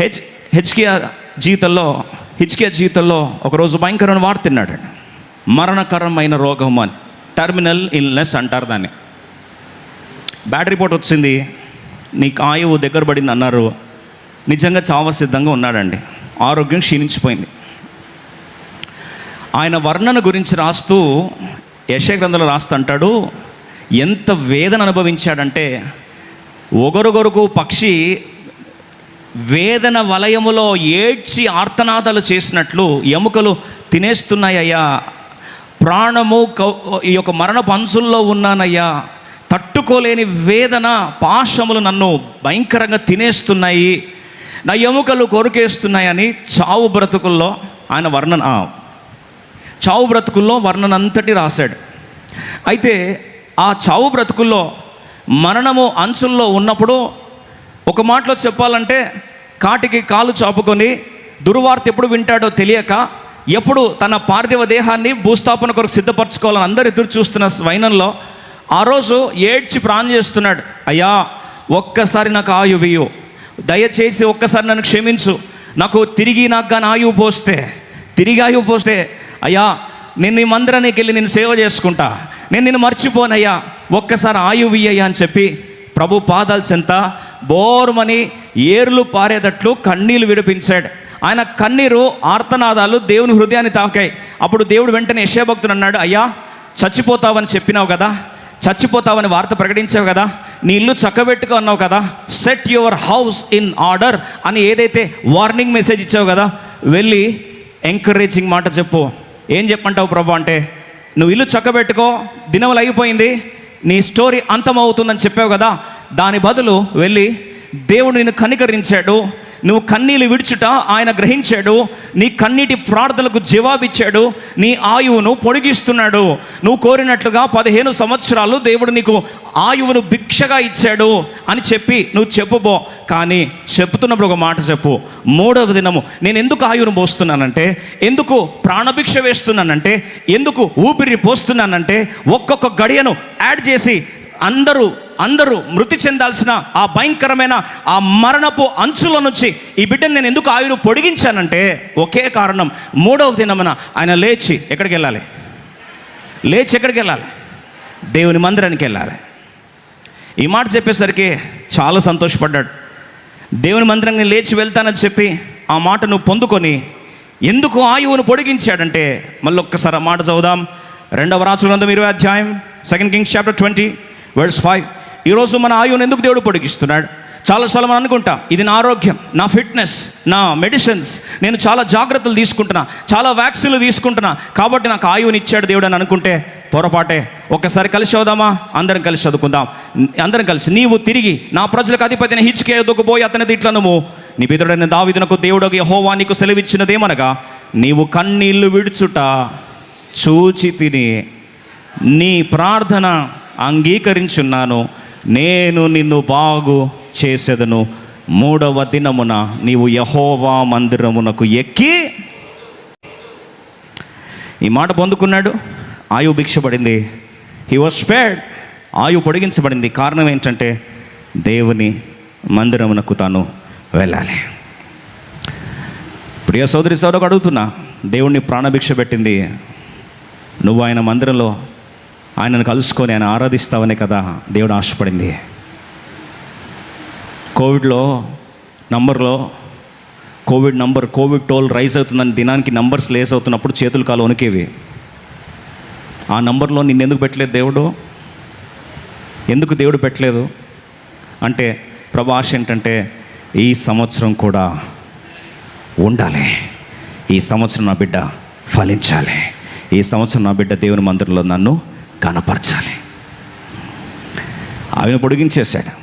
H హెచ్కియా జీవితంలో హిచ్కియా జీవితంలో ఒకరోజు భయంకరమైన వార్త తిన్నాడు మరణకరమైన రోగం అని. టర్మినల్ ఇల్నెస్ అంటారు దాన్ని. బ్యాడ్ రిపోర్ట్ వచ్చింది. నీకు ఆయువు దగ్గర పడింది అన్నారు. నిజంగా చావ సిద్ధంగా ఉన్నాడండి. ఆరోగ్యం క్షీణించిపోయింది. ఆయన వర్ణన గురించి రాస్తూ యశగ్రంథంలో రాస్తుంటాడు ఎంత వేదన అనుభవించాడంటే ఒకరికొరకు పక్షి వేదన వలయములో ఏడ్చి ఆర్తనాదాలు చేసినట్లు ఎముకలు తినేస్తున్నాయ్యా ప్రాణము కౌ ఈ యొక్క మరణపు అంచుల్లో ఉన్నానయ్యా. తట్టుకోలేని వేదన పాశములు నన్ను భయంకరంగా తినేస్తున్నాయి. నా ఎముకలు కొరికేస్తున్నాయని చావు బ్రతుకుల్లో ఆయన వర్ణన చావు బ్రతుకుల్లో వర్ణన అంతటి రాశాడు. అయితే ఆ చావు బ్రతుకుల్లో మరణము అంచుల్లో ఉన్నప్పుడు ఒక మాటలో చెప్పాలంటే కాటికి కాలు చాపుకొని దుర్వార్త ఎప్పుడు వింటాడో తెలియక ఎప్పుడు తన పార్థివ దేహాన్ని భూస్థాపన కొరకు సిద్ధపరచుకోవాలని అందరు ఎదురు చూస్తున్న స్వైనంలో ఆ రోజు ఏడ్చి ప్రాణం చేస్తున్నాడు. అయ్యా ఒక్కసారి నాకు ఆయువియు దయచేసి ఒక్కసారి నన్ను క్షమించు. నాకు తిరిగి నాకు కానీ ఆయువు పోస్తే తిరిగి ఆయువు పోస్తే అయ్యా నేను నీ మందిరానికి వెళ్ళి నేను సేవ చేసుకుంటా. నేను నిన్ను మర్చిపోనయ్యా. ఒక్కసారి ఆయువు అని చెప్పి ప్రభు పాదాలు చెంత బోరుమని ఏర్లు పారేటట్లు కన్నీళ్ళు విడిపించాడు. ఆయన కన్నీరు ఆర్తనాదాలు దేవుని హృదయాన్ని తాకాయి. అప్పుడు దేవుడు వెంటనే యశభక్తుడు అన్నాడు అయ్యా చచ్చిపోతావని చెప్పినావు కదా చచ్చిపోతావని వార్త ప్రకటించావు కదా నీ ఇల్లు చక్కబెట్టుకో అన్నావు కదా set your house in order అని ఏదైతే వార్నింగ్ మెసేజ్ ఇచ్చావు కదా వెళ్ళి ఎంకరేజింగ్ మాట చెప్పు. ఏం చెప్పంటావు ప్రభు అంటే నువ్వు ఇల్లు చక్కబెట్టుకో దినములు అయిపోయింది నీ స్టోరీ అంతమవుతుందని చెప్పావు కదా దాని బదులు వెళ్ళి దేవుడు నిన్ను కనికరించాడు. నువ్వు కన్నీళ్ళు విడుచుట ఆయన గ్రహించాడు. నీ కన్నీటి ప్రార్థనలకు జవాబిచ్చాడు. నీ ఆయువును పొడిగిస్తున్నాడు. నువ్వు కోరినట్లుగా పదిహేను సంవత్సరాలు దేవుడు నీకు ఆయువును భిక్షగా ఇచ్చాడు అని చెప్పి నువ్వు చెప్పుబో. కానీ చెప్తున్నప్పుడు ఒక మాట చెప్పు. మూడవ దినము నేను ఎందుకు ఆయువును పోస్తున్నానంటే ఎందుకు ప్రాణభిక్ష వేస్తున్నానంటే ఎందుకు ఊపిరి పోస్తున్నానంటే ఒక్కొక్క గడియను యాడ్ చేసి అందరూ అందరూ మృతి చెందాల్సిన ఆ భయంకరమైన ఆ మరణపు అంచుల నుంచి ఈ బిడ్డను నేను ఎందుకు ఆయురు పొడిగించానంటే ఒకే కారణం. మూడవ దినమున ఆయన లేచి ఎక్కడికి వెళ్ళాలి? లేచి ఎక్కడికి వెళ్ళాలి? దేవుని మందిరానికి వెళ్ళాలి. ఈ మాట చెప్పేసరికి చాలా సంతోషపడ్డాడు. దేవుని మందిరాన్ని లేచి వెళ్తానని చెప్పి ఆ మాట నువ్వు పొందుకొని ఎందుకు ఆయువును పొడిగించాడంటే మళ్ళీ ఒక్కసారి ఆ మాట చదువుదాం. రెండవ రాజు గ్రంథం ఇరవై అధ్యాయం second kings chapter twenty words five ఈరోజు మన ఆయువును ఎందుకు దేవుడు పొడిగిస్తున్నాడు? చాలాసార్లు మనం అనుకుంటా ఇది నా ఆరోగ్యం నా ఫిట్నెస్ నా మెడిసిన్స్ నేను చాలా జాగ్రత్తలు తీసుకుంటున్నా చాలా వ్యాక్సిన్లు తీసుకుంటున్నా కాబట్టి నాకు ఆయువుని ఇచ్చాడు దేవుడు అని అనుకుంటే పొరపాటే. ఒక్కసారి కలిసి చదువుదామా? అందరం కలిసి చదువుకుందాం. అందరం కలిసి నీవు తిరిగి నా ప్రజలకు అధిపతిని హిచ్కే అతని తిట్లనుము. నీ పితరుడైన దావిదనకు దేవుడు యహోవా నీకు సెలవిచ్చినదేమనగా నీవు కన్నీళ్ళు విడుచుట చూచి తిని నీ ప్రార్థన అంగీకరించున్నాను. నేను నిన్ను బాగు చేసేదను. మూడవ దినమున నీవు యహోవా మందిరమునకు ఎక్కి ఈ మాట పొందుకున్నాడు. ఆయు భిక్షపడింది. హీ వాజ్ స్పేడ్ ఆయు పొడిగించబడింది. కారణం ఏంటంటే దేవుని మందిరమునకు తాను వెళ్ళాలి. ప్రియ సోదరి సోదరుకు అడుగుతున్నా దేవుణ్ణి ప్రాణభిక్ష పెట్టింది. నువ్వు ఆయన మందిరంలో ఆయనను కలుసుకొని ఆయన ఆరాధిస్తావనే కదా దేవుడు ఆశపడింది. కోవిడ్లో నంబర్లో covid number covid toll rise అవుతుందని దినానికి నంబర్స్ లేస్ అవుతున్నప్పుడు చేతులు కాలు వణికేవి. ఆ నంబర్లో నిన్ను ఎందుకు పెట్టలేదు దేవుడు? ఎందుకు దేవుడు పెట్టలేదు? అంటే ప్రభు ఆశ ఏంటంటే ఈ సంవత్సరం కూడా ఉండాలి. ఈ సంవత్సరం నా బిడ్డ ఫలించాలి. ఈ సంవత్సరం నా బిడ్డ దేవుని మందిరంలో నన్ను కనపరచాలి. ఆయన పొడిగించేశాడు.